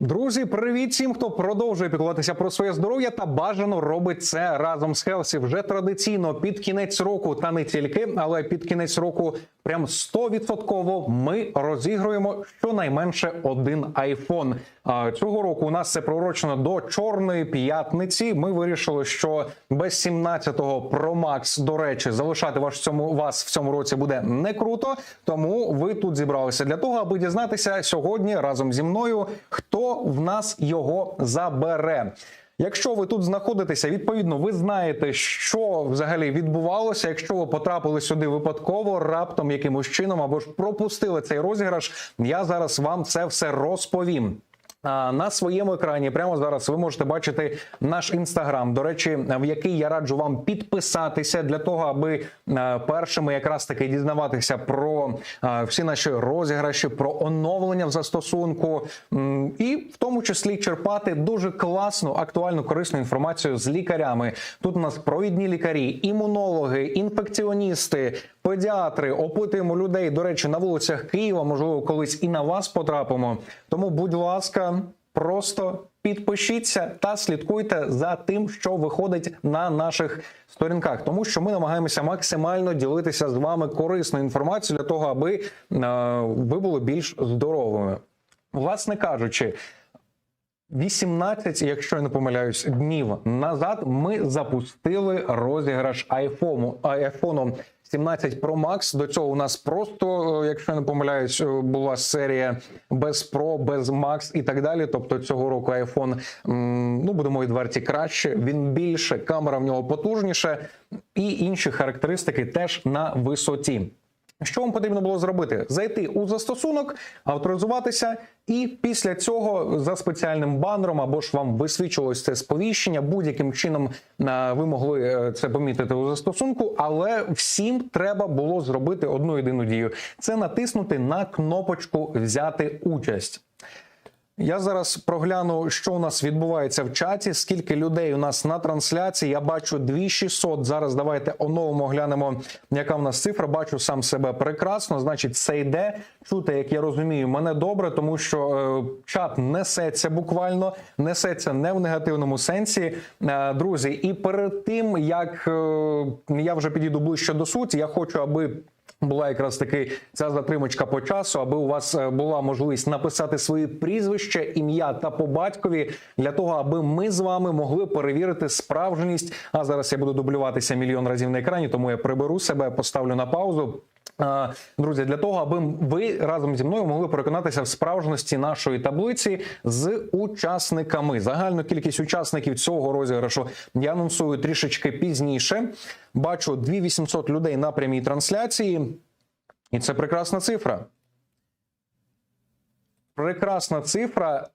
Друзі, привіт всім, хто продовжує піклуватися про своє здоров'я та бажано робить це разом з Хелсі. Вже традиційно під кінець року, та не тільки, але під кінець року прям 100% ми розігруємо щонайменше один iPhone. А цього року у нас це пророчено до чорної п'ятниці. Ми вирішили, що без 17-го Pro Max, до речі, залишати вас в цьому вас в цьому році буде не круто. Тому ви тут зібралися для того, аби дізнатися сьогодні разом зі мною, хто в нас його забере. Якщо ви тут знаходитеся, відповідно, ви знаєте, що взагалі відбувалося. Якщо ви потрапили сюди випадково, раптом якимось чином або ж пропустили цей розіграш, я зараз вам це все розповім. На своєму екрані прямо зараз ви можете бачити наш інстаграм. До речі, в який я раджу вам підписатися для того, аби е, першими якраз таки дізнаватися про е, всі наші розіграші, про оновлення в застосунку, і в тому числі черпати дуже класну, актуальну, корисну інформацію з лікарями. Тут у нас провідні лікарі, імунологи, інфекціоністи, педіатри. Опитуємо людей. До речі, на вулицях Києва, можливо, колись і на вас потрапимо. Тому, будь ласка, просто підпишіться та слідкуйте за тим, що виходить на наших сторінках, тому що ми намагаємося максимально ділитися з вами корисною інформацією для того, аби е, ви були більш здоровими. Власне кажучи. 18, якщо я не помиляюсь, днів назад ми запустили розіграш iPhone, iPhone 17 Pro Max. До цього у нас просто, е, якщо я не помиляюсь, е, була серія без Pro, без Max і так далі. Тобто цього року iPhone, ну будемо відверті, краще. Він більше, камера в нього потужніше, і інші характеристики теж на висоті. Що вам потрібно було зробити? Зайти у застосунок, авторизуватися, і після цього за спеціальним банером або ж вам висвічувалось це сповіщення. Будь-яким чином е, ви могли е, це помітити у застосунку, але всім треба було зробити одну єдину дію: це натиснути на кнопочку Взяти участь. Я зараз прогляну, що у нас відбувається в чаті. Скільки людей у нас на трансляції? Я бачу 2600. Зараз давайте оновимо, глянемо, яка в нас цифра. Бачу сам себе прекрасно. Значить, все йде. Чути, як я розумію, мене добре, тому що е, чат несеться буквально, несеться не в негативному сенсі. Е, друзі, і перед тим як е, я вже підійду ближче до суті, я хочу, аби. Була якраз таки ця затримочка по часу, аби у вас е, була можливість написати свої прізвища, ім'я та по батькові для того, аби ми з вами могли перевірити справжність. А зараз я буду дублюватися мільйон разів на екрані, тому я приберу себе, поставлю на паузу. Друзі, для того, аби ви разом зі мною могли переконатися в справжності нашої таблиці з учасниками. Загальну кількість учасників цього розіграшу я анонсую трішечки пізніше. Бачу 2800 людей на прямій трансляції, і це прекрасна цифра. Прекрасна цифра.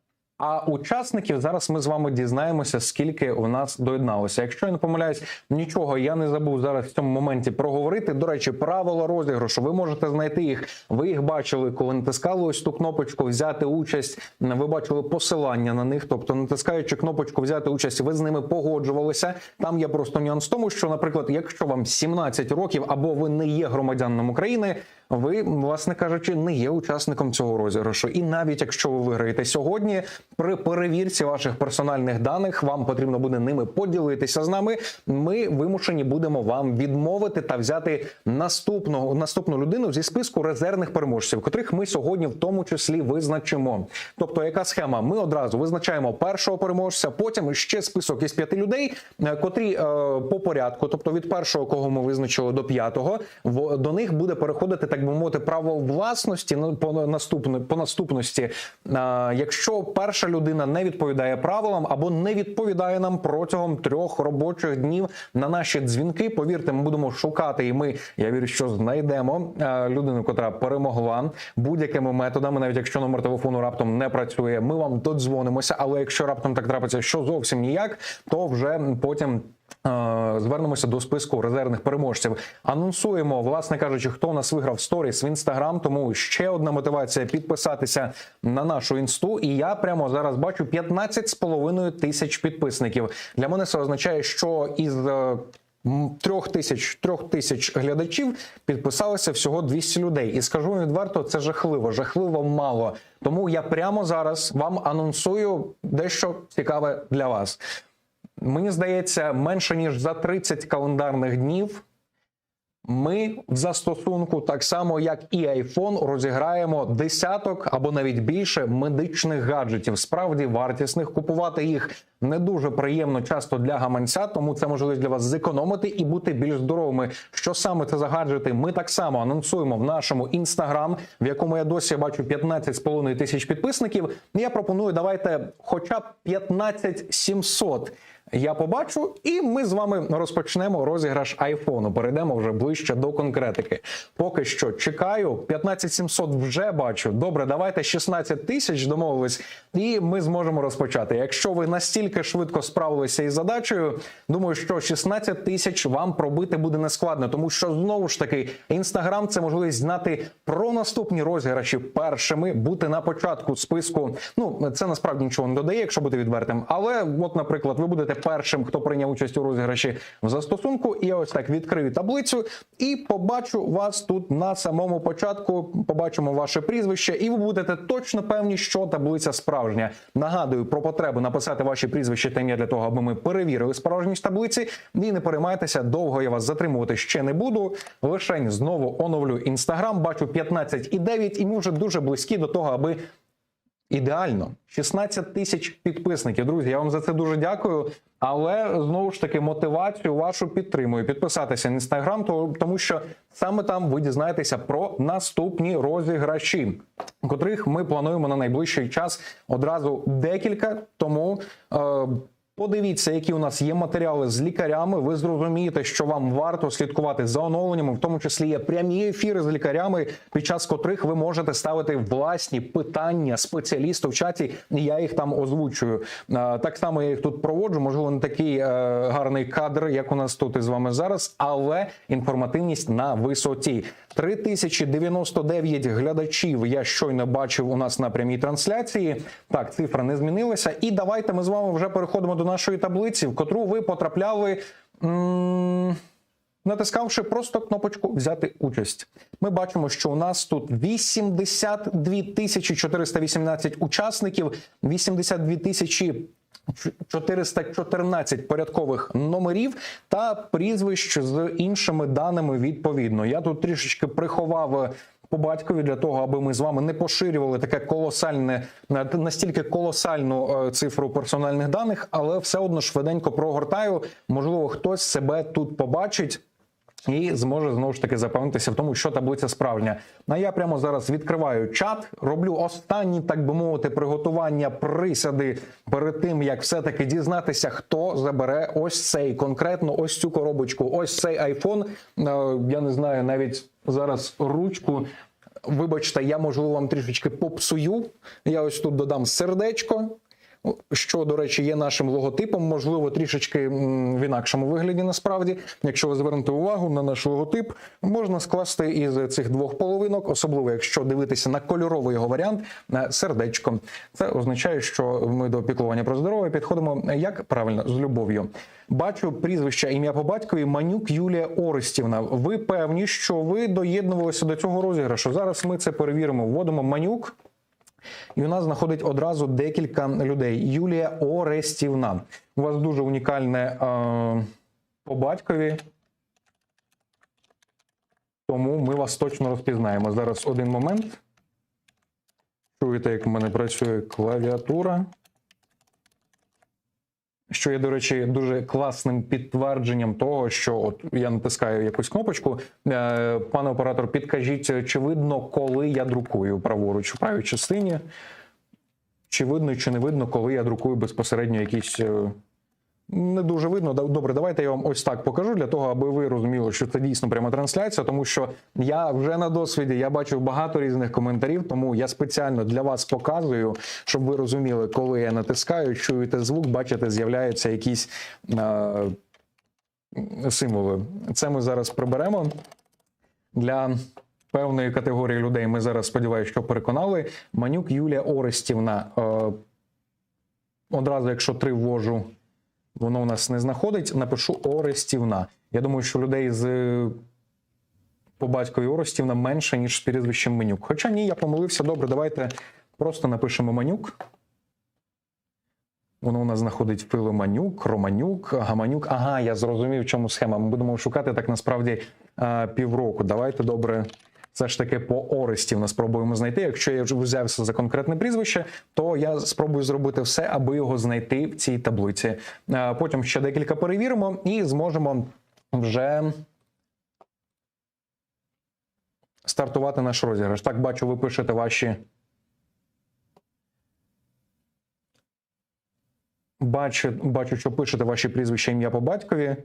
А учасників зараз ми з вами дізнаємося, скільки у нас доєдналося. Якщо я не помиляюсь, нічого я не забув зараз в цьому моменті проговорити. До речі, правила розіграшу. Ви можете знайти їх. Ви їх бачили, коли натискали ось ту кнопочку взяти участь. Ви бачили посилання на них. Тобто, натискаючи кнопочку взяти участь, ви з ними погоджувалися. Там є просто нюанс в тому, що, наприклад, якщо вам 17 років або ви не є громадянином України. Ви, власне кажучи, не є учасником цього розіграшу. І навіть якщо ви виграєте сьогодні, при перевірці ваших персональних даних вам потрібно буде ними поділитися з нами. Ми вимушені будемо вам відмовити та взяти наступного наступну людину зі списку резервних переможців, котрих ми сьогодні в тому числі визначимо. Тобто, яка схема? Ми одразу визначаємо першого переможця, потім ще список із п'яти людей, е, котрі е, по порядку, тобто від першого, кого ми визначили, до п'ятого, в- до них буде переходити так би мовити право власності ну, по наступне по наступності. Якщо перша людина не відповідає правилам або не відповідає нам протягом трьох робочих днів на наші дзвінки, повірте, ми будемо шукати, і ми я вірю, що знайдемо людину, котра перемогла будь-якими методами, навіть якщо номер телефону раптом не працює, ми вам додзвонимося. Але якщо раптом так трапиться, що зовсім ніяк, то вже потім. Е, Звернемося до списку резервних переможців. Анонсуємо, власне кажучи, хто у нас виграв сторіс в інстаграм. Тому ще одна мотивація підписатися на нашу інсту. І я прямо зараз бачу 15,5 тисяч підписників. Для мене це означає, що із е, трьох тисяч трьох тисяч глядачів підписалося всього 200 людей. І скажу відверто, це жахливо, жахливо мало. Тому я прямо зараз вам анонсую дещо цікаве для вас. Мені здається, менше ніж за 30 календарних днів ми в застосунку, так само як і iPhone, розіграємо десяток або навіть більше медичних гаджетів. Справді вартісних купувати їх не дуже приємно часто для гаманця, тому це можливість для вас зекономити і бути більш здоровими. Що саме це за гаджети? Ми так само анонсуємо в нашому інстаграм, в якому я досі бачу 15,5 тисяч підписників. Я пропоную, давайте, хоча б 15 700 я побачу, і ми з вами розпочнемо розіграш айфону. Перейдемо вже ближче до конкретики. Поки що чекаю. 15700 вже бачу. Добре, давайте 16 тисяч домовились, і ми зможемо розпочати. Якщо ви настільки швидко справилися із задачею, думаю, що 16 тисяч вам пробити буде нескладно, тому що знову ж таки інстаграм це можливість знати про наступні розіграші першими, бути на початку списку. Ну це насправді нічого не додає, якщо бути відвертим. Але, от, наприклад, ви будете першим, хто прийняв участь у розіграші в застосунку. І я ось так відкрию таблицю і побачу вас тут на самому початку. Побачимо ваше прізвище, і ви будете точно певні, що таблиця справжня. Нагадую про потребу написати ваші прізвище та ім'я для того, аби ми перевірили справжність таблиці. І не переймайтеся, довго я вас затримувати ще не буду. Лишень знову оновлю інстаграм. Бачу 15,9 і ми вже дуже близькі до того, аби Ідеально, 16 тисяч підписників. Друзі, я вам за це дуже дякую. Але знову ж таки мотивацію вашу підтримую. Підписатися на інстаграм, тому що саме там ви дізнаєтеся про наступні розіграші, котрих ми плануємо на найближчий час одразу декілька. Тому е, Подивіться, які у нас є матеріали з лікарями. Ви зрозумієте, що вам варто слідкувати за оновленнями, в тому числі є прямі ефіри з лікарями, під час котрих ви можете ставити власні питання спеціалісту в чаті. Я їх там озвучую. Так само я їх тут проводжу. Можливо, не такий е, гарний кадр, як у нас тут із вами зараз, але інформативність на висоті. 3099 глядачів. Я щойно бачив у нас на прямій трансляції. Так, цифра не змінилася. І давайте ми з вами вже переходимо до нашої таблиці, в котру ви потрапляли. м, Натискавши просто кнопочку взяти участь, ми бачимо, що у нас тут 82 тисячі 418 учасників, 82 тисячі 414 порядкових номерів та прізвищ з іншими даними відповідно. Я тут трішечки приховав. По батькові для того, аби ми з вами не поширювали таке колосальне настільки колосальну е, цифру персональних даних, але все одно швиденько прогортаю. Можливо, хтось себе тут побачить. І зможе знову ж таки запевнитися в тому, що таблиця справжня. А я прямо зараз відкриваю чат, роблю останні, так би мовити, приготування присяди перед тим, як все-таки дізнатися, хто забере ось цей конкретно ось цю коробочку, ось цей айфон. Е, Я не знаю навіть зараз ручку. Вибачте, я можливо вам трішечки попсую. Я ось тут додам сердечко що, до речі, є нашим логотипом, можливо, трішечки в інакшому вигляді. Насправді, якщо ви звернете увагу на наш логотип, можна скласти із цих двох половинок, особливо якщо дивитися на кольоровий його варіант сердечко. Це означає, що ми до піклування про здоров'я підходимо як правильно з любов'ю. Бачу прізвище ім'я по батькові Манюк Юлія Орестівна. Ви певні, що ви доєднувалися до цього розіграшу? Зараз ми це перевіримо. Вводимо Манюк. І у нас знаходить одразу декілька людей. Юлія Орестівна. У вас дуже унікальне е, по батькові. Тому ми вас точно розпізнаємо. Зараз один момент. Чуєте, як в мене працює клавіатура. Що є, до речі, дуже класним підтвердженням того, що от я натискаю якусь кнопочку. Е, Пане оператор, підкажіть, чи видно, коли я друкую праворуч у правій частині? Чи видно, чи не видно, коли я друкую безпосередньо якісь. Не дуже видно. Добре, давайте я вам ось так покажу для того, аби ви розуміли, що це дійсно пряма трансляція, тому що я вже на досвіді я бачив багато різних коментарів, тому я спеціально для вас показую, щоб ви розуміли, коли я натискаю, чуєте звук, бачите, з'являються якісь е, символи. Це ми зараз приберемо для певної категорії людей. Ми зараз сподіваюся, що переконали. Манюк Юлія Орестівна. Е, одразу, якщо три ввожу Воно у нас не знаходить. Напишу Орестівна. Я думаю, що людей з е, по батькові Орестівна менше, ніж з прізвищем Менюк. Хоча ні, я помилився. Добре, давайте просто напишемо Манюк. Воно у нас знаходить Филиманюк, Романюк, Гаманюк. Ага, я зрозумів, в чому схема. Ми будемо шукати так насправді е, півроку. Давайте добре. Все ж таки по Орестівна спробуємо знайти. Якщо я вже взявся за конкретне прізвище, то я спробую зробити все, аби його знайти в цій таблиці. Е, Потім ще декілька перевіримо і зможемо вже стартувати наш розіграш. Так, бачу, ви пишете ваші. Бачу, бачу, що пишете ваші прізвища ім'я по батькові.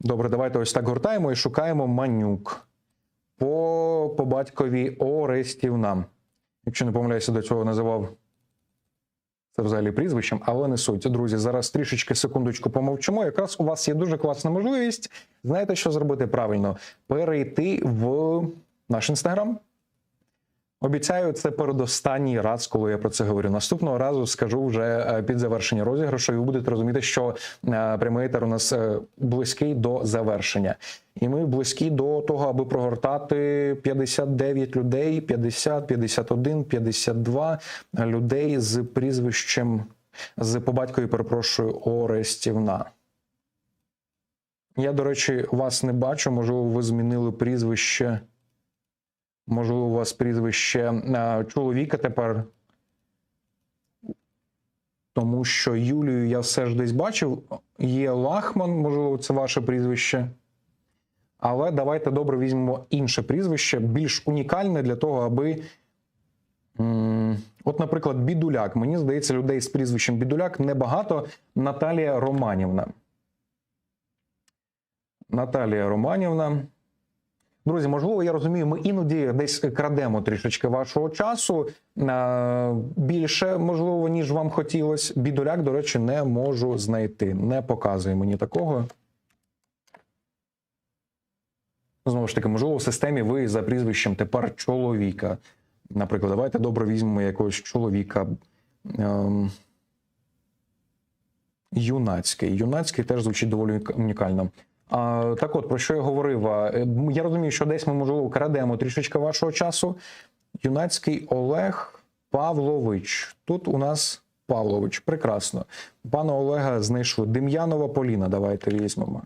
Добре, давайте ось так гортаємо і шукаємо манюк. По, по батькові Орестівна. Якщо не помиляюся, до цього називав це взагалі прізвищем, але не суть. Друзі, зараз трішечки секундочку помовчимо. Якраз у вас є дуже класна можливість. Знаєте, що зробити правильно? Перейти в наш інстаграм. Обіцяю, це передостанній раз, коли я про це говорю. Наступного разу скажу вже е, під завершення розіграшу, і ви будете розуміти, що е, прямий етер у нас е, близький до завершення. І ми близькі до того, аби прогортати 59 людей, 50, 51, 52 людей з прізвищем з по батькові, перепрошую, Орестівна. Я, до речі, вас не бачу. Можливо, ви змінили прізвище. Можливо, у вас прізвище е, чоловіка тепер. Тому що Юлію я все ж десь бачив. Є Лахман, можливо, це ваше прізвище. Але давайте добре візьмемо інше прізвище, більш унікальне для того, аби. От, наприклад, Бідуляк. Мені здається, людей з прізвищем Бідуляк небагато. Наталія Романівна. Наталія Романівна. Друзі, можливо, я розумію, ми іноді десь крадемо трішечки вашого часу е, більше, можливо, ніж вам хотілося. Бідуляк, до речі, не можу знайти. Не показує мені такого. Знову ж таки, можливо, в системі ви за прізвищем тепер чоловіка. Наприклад, давайте добре візьмемо якогось чоловіка. Ем... Юнацький. Юнацький теж звучить доволі унікально. Так от, про що я говорив? Я розумію, що десь ми, можливо, крадемо трішечки вашого часу. Юнацький Олег Павлович. Тут у нас Павлович. Прекрасно. Пана Олега знайшли. Дем'янова Поліна. Давайте візьмемо.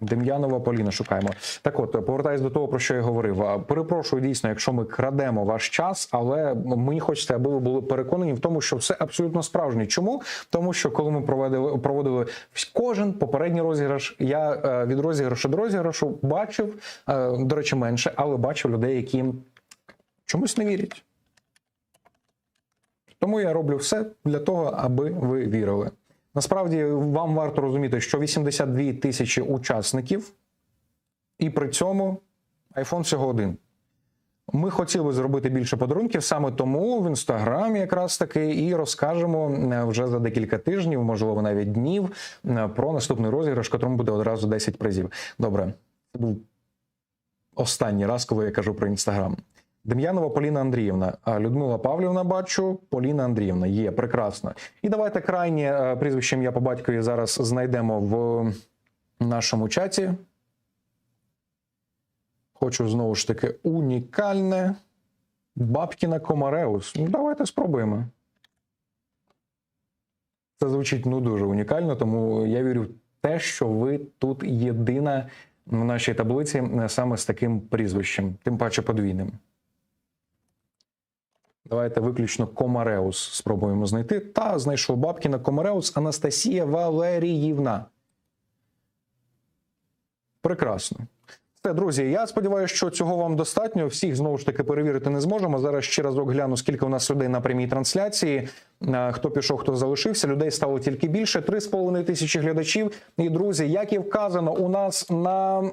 Дем'янова Поліна шукаємо. Так от, повертаюсь до того, про що я говорив. Перепрошую дійсно, якщо ми крадемо ваш час, але мені хочеться, аби ви були переконані в тому, що все абсолютно справжнє. Чому? Тому що коли ми проводили проводили кожен попередній розіграш, я е, від розіграшу до розіграшу бачив, е, до речі, менше, але бачив людей, які чомусь не вірять. Тому я роблю все для того, аби ви вірили. Насправді вам варто розуміти, що 82 тисячі учасників, і при цьому iPhone всього один. Ми хотіли зробити більше подарунків, саме тому в інстаграмі якраз таки і розкажемо е, вже за декілька тижнів, можливо, навіть днів, е, про наступний розіграш, котрому буде одразу 10 призів. Добре, це був останній раз, коли я кажу про інстаграм. Дем'янова Поліна Андріївна, Людмила Павлівна бачу, Поліна Андріївна є прекрасно. І давайте крайнє е, прізвище ім'я по батькові зараз знайдемо в нашому чаті. Хочу знову ж таки унікальне. Бабкіна Комареус. Ну, давайте спробуємо. Це звучить ну дуже унікально, тому я вірю в те, що ви тут єдина в нашій таблиці е, саме з таким прізвищем, тим паче подвійним. Давайте виключно Комареус спробуємо знайти. Та знайшов Бабкіна Комареус Анастасія Валеріївна. Прекрасно. Все, друзі, я сподіваюся, що цього вам достатньо. Всіх знову ж таки перевірити не зможемо. Зараз ще разок гляну, скільки у нас людей на прямій трансляції. Хто пішов, хто залишився. Людей стало тільки більше. 3,5 тисячі глядачів. І друзі, як і вказано, у нас на.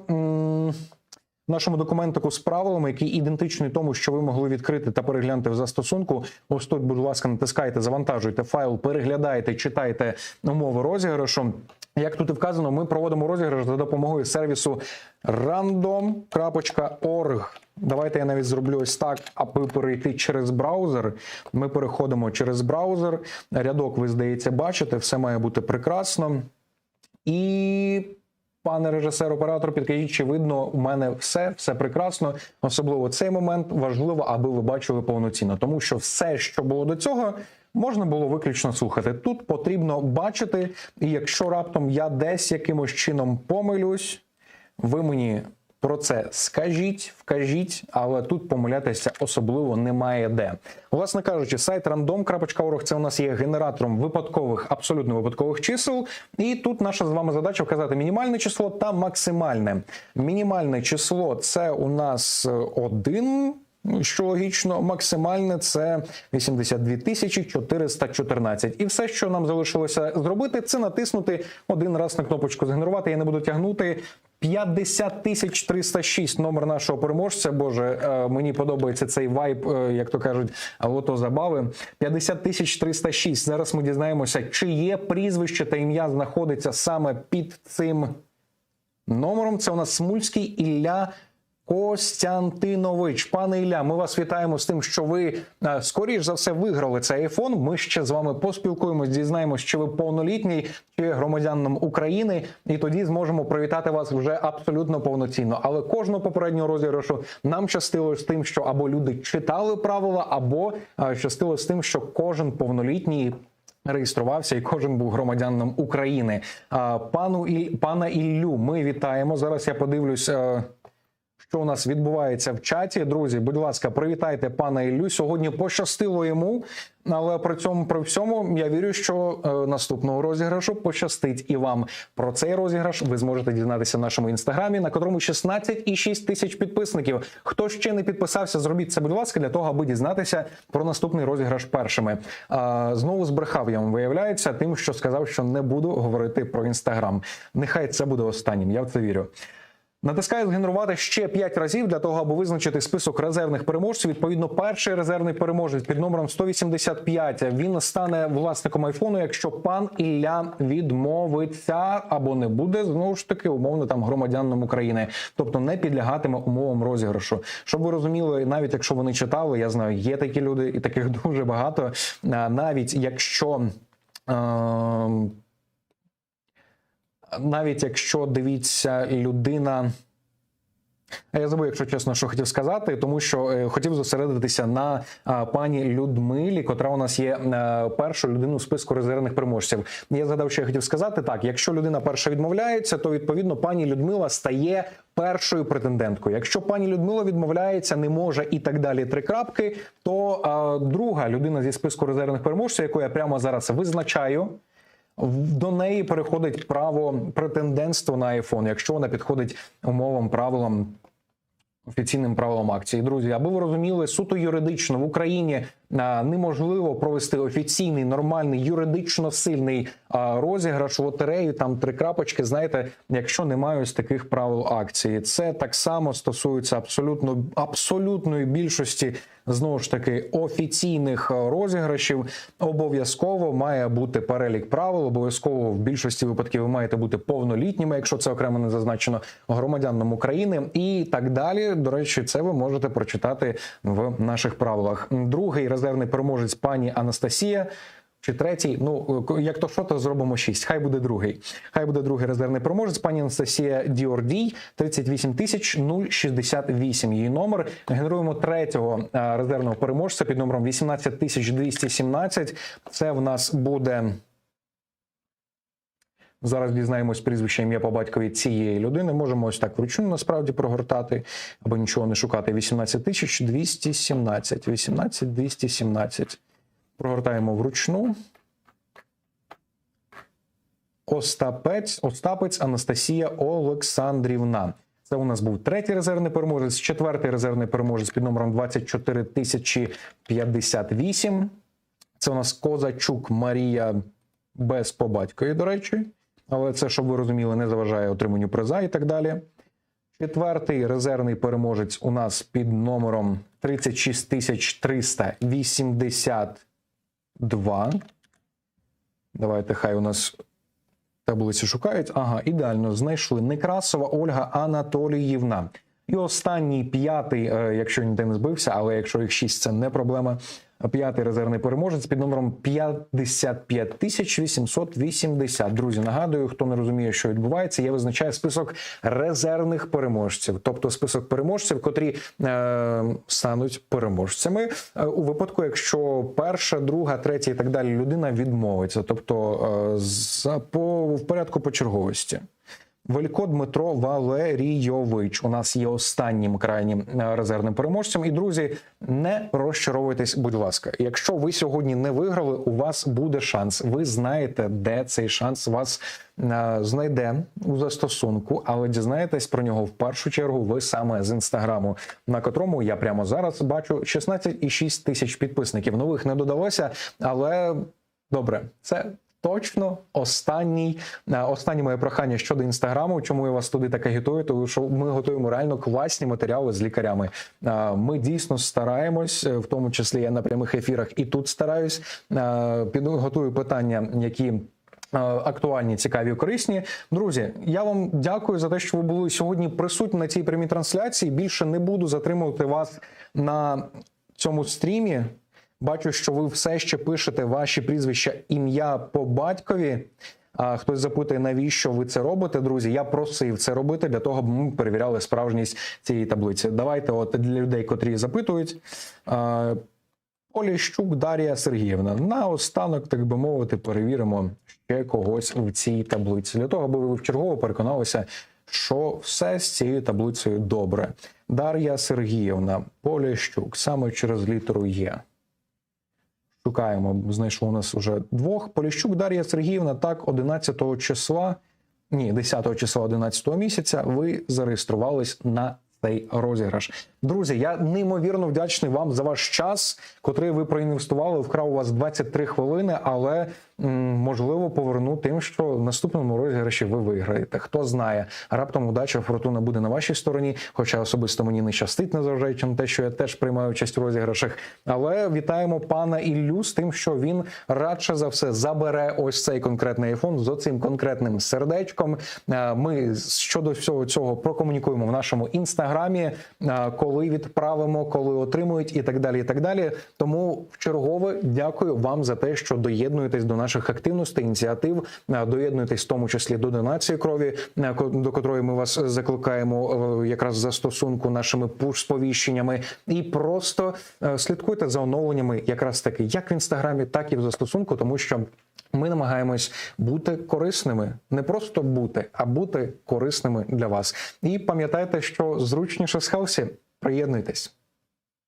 Нашому документику з правилами, який ідентичний тому, що ви могли відкрити та переглянути в застосунку. Ось тут, будь ласка, натискайте, завантажуйте файл, переглядайте, читайте умови розіграшу. Як тут і вказано, ми проводимо розіграш за допомогою сервісу random.org. Давайте я навіть зроблю ось так, аби перейти через браузер. Ми переходимо через браузер. Рядок, ви здається, бачите, все має бути прекрасно. І пане режисер, оператор, підкажіть, чи видно у мене все, все прекрасно. Особливо цей момент важливо, аби ви бачили повноцінно, тому що все, що було до цього. Можна було виключно слухати. Тут потрібно бачити, і якщо раптом я десь якимось чином помилюсь, ви мені про це скажіть, вкажіть, але тут помилятися особливо немає де. Власне кажучи, сайт random.org – це у нас є генератором випадкових, абсолютно випадкових чисел. І тут наша з вами задача вказати мінімальне число та максимальне. Мінімальне число це у нас 1. Ну, що логічно, максимальне це 82 тисячі 414. І все, що нам залишилося зробити, це натиснути один раз на кнопочку згенерувати. Я не буду тягнути. 50 тисяч 306 номер нашого переможця. Боже, е, мені подобається цей вайб, е, як то кажуть, лото забави. 50 тисяч 306. Зараз ми дізнаємося, чиє прізвище та ім'я знаходиться саме під цим номером. Це у нас Смульський Ілля. Костянтинович, пане Ілля, ми вас вітаємо з тим, що ви е, скоріш за все виграли цей айфон. Ми ще з вами поспілкуємось, дізнаємось, чи ви повнолітній чи громадянином України, і тоді зможемо привітати вас вже абсолютно повноцінно. Але кожного попереднього розіграшу нам щастило з тим, що або люди читали правила, або е, щастило з тим, що кожен повнолітній. Реєструвався і кожен був громадянином України. Пану і пана Іллю, ми вітаємо. Зараз я подивлюсь, е, що у нас відбувається в чаті. Друзі, будь ласка, привітайте пана Іллю. Сьогодні пощастило йому, але при цьому при всьому я вірю, що е, наступного розіграшу пощастить і вам. Про цей розіграш ви зможете дізнатися в нашому інстаграмі, на котрому 16,6 тисяч підписників. Хто ще не підписався, зробіть це, будь ласка, для того, аби дізнатися про наступний розіграш першими. Знову збрехав я вам виявляється, тим, що сказав, що не буду говорити про інстаграм. Нехай це буде останнім. Я в це вірю. Натискаю згенерувати ще 5 разів для того, аби визначити список резервних переможців. Відповідно, перший резервний переможець під номером 185, Він стане власником айфону, якщо пан Ілля відмовиться або не буде знову ж таки умовно там громадянином України, тобто не підлягатиме умовам розіграшу. Щоб ви розуміли, навіть якщо вони читали, я знаю, є такі люди, і таких дуже багато. Навіть якщо. Е навіть якщо дивіться людина. Я забув, якщо чесно, що хотів сказати, тому що е, хотів зосередитися на пані Людмилі, котра у нас є а, першою людиною в списку резервних переможців. Я згадав, що я хотів сказати так: якщо людина перша відмовляється, то відповідно пані Людмила стає першою претенденткою. Якщо пані Людмила відмовляється, не може і так далі. Три крапки, то друга людина зі списку резервних переможців, яку я прямо зараз визначаю. До неї переходить право претендентства на iPhone, якщо вона підходить умовам правилам. Офіційним правилам акції, друзі, аби ви розуміли, суто юридично в Україні неможливо провести офіційний нормальний юридично сильний розіграш лотерею. Там три крапочки. Знаєте, якщо немає ось таких правил акції, це так само стосується абсолютно абсолютної більшості знову ж таки офіційних розіграшів. Обов'язково має бути перелік правил. Обов'язково в більшості випадків ви маєте бути повнолітніми, якщо це окремо не зазначено громадянам України, і так далі. До речі, це ви можете прочитати в наших правилах. Другий резервний переможець пані Анастасія. Чи третій, ну як то що, то зробимо шість. Хай буде другий. Хай буде другий резервний переможець. Пані Анастасія Діордій, 38 тисяч 068. Її номер. Генеруємо третього резервного переможця під номером 18 тисяч 217. Це в нас буде. Зараз дізнаємось прізвище ім'я по батькові цієї людини. Можемо ось так вручну насправді прогортати або нічого не шукати. 18 тисяч 217. 18 217. Прогортаємо вручну. Остапець, Остапець Анастасія Олександрівна. Це у нас був третій резервний переможець, четвертий резервний переможець під номером 24 058. Це у нас Козачук Марія без по батькові, до речі. Але це, щоб ви розуміли, не заважає отриманню приза і так далі. Четвертий резервний переможець у нас під номером 36 382. Давайте хай у нас таблиці шукають. Ага, ідеально знайшли Некрасова Ольга Анатоліївна. І останній п'ятий, якщо ніде не збився, але якщо їх шість, це не проблема. П'ятий резервний переможець під номером 55 тисяч 880. Друзі, нагадую, хто не розуміє, що відбувається, я визначаю список резервних переможців, тобто список переможців, котрі е, стануть переможцями е, у випадку, якщо перша, друга, третя і так далі людина відмовиться, тобто е, за по в порядку почерговості. Велько Дмитро Валерійович у нас є останнім крайнім е, резервним переможцем. І друзі, не розчаровуйтесь, будь ласка. Якщо ви сьогодні не виграли, у вас буде шанс. Ви знаєте, де цей шанс вас е, знайде у застосунку, але дізнаєтесь про нього в першу чергу. Ви саме з інстаграму, на котрому я прямо зараз бачу 16,6 тисяч підписників. Нових не додалося, але добре, це точно останній е, останнє моє прохання щодо інстаграму. Чому я вас туди так агітую? Тому що ми готуємо реально класні матеріали з лікарями. Е, Ми дійсно стараємось, е, в тому числі я на прямих ефірах, і тут стараюсь. Е, Піду готую питання, які. Актуальні, цікаві, корисні, друзі. Я вам дякую за те, що ви були сьогодні присутні на цій прямій трансляції. Більше не буду затримувати вас на цьому стрімі. Бачу, що ви все ще пишете ваші прізвища, ім'я по батькові. А хтось запитує, навіщо ви це робите, друзі? Я просив це робити для того, аби ми перевіряли справжність цієї таблиці. Давайте, от для людей, котрі запитують. Поліщук Дар'я Сергіївна. Наостанок, так би мовити, перевіримо ще когось в цій таблиці. Для того, аби ви вчергово переконалися, що все з цією таблицею добре. Дар'я Сергіївна, Поліщук, саме через літеру Є. Шукаємо, знайшло у нас уже двох. Поліщук Дар'я Сергіївна, так, 11 числа, ні, 10 числа 11 місяця ви зареєструвались на цей розіграш. Друзі, я неймовірно вдячний вам за ваш час, котрий ви проінвестували. Вкрав у вас 23 хвилини, але м, можливо поверну тим, що в наступному розіграші ви виграєте. Хто знає, раптом удача фортуна буде на вашій стороні. Хоча особисто мені не щастить, незважаючи на те, що я теж приймаю участь у розіграшах. Але вітаємо пана Іллю з тим, що він радше за все забере ось цей конкретний айфон з оцим конкретним сердечком. Е, Ми щодо всього цього прокомунікуємо в нашому інстаграмі, е, коли відправимо, коли отримують, і так далі. І так далі. Тому в чергове дякую вам за те, що доєднуєтесь до наших активностей, ініціатив, е, доєднуєтесь в тому числі до донації крові, е, до котрої ми вас закликаємо е, якраз за стосунку нашими пуш-сповіщеннями, і просто слідкуйте за оновленнями, якраз таки як в інстаграмі, так і в застосунку, тому що. Ми намагаємось бути корисними, не просто бути, а бути корисними для вас. І пам'ятайте, що зручніше з Хелсі. Приєднуйтесь.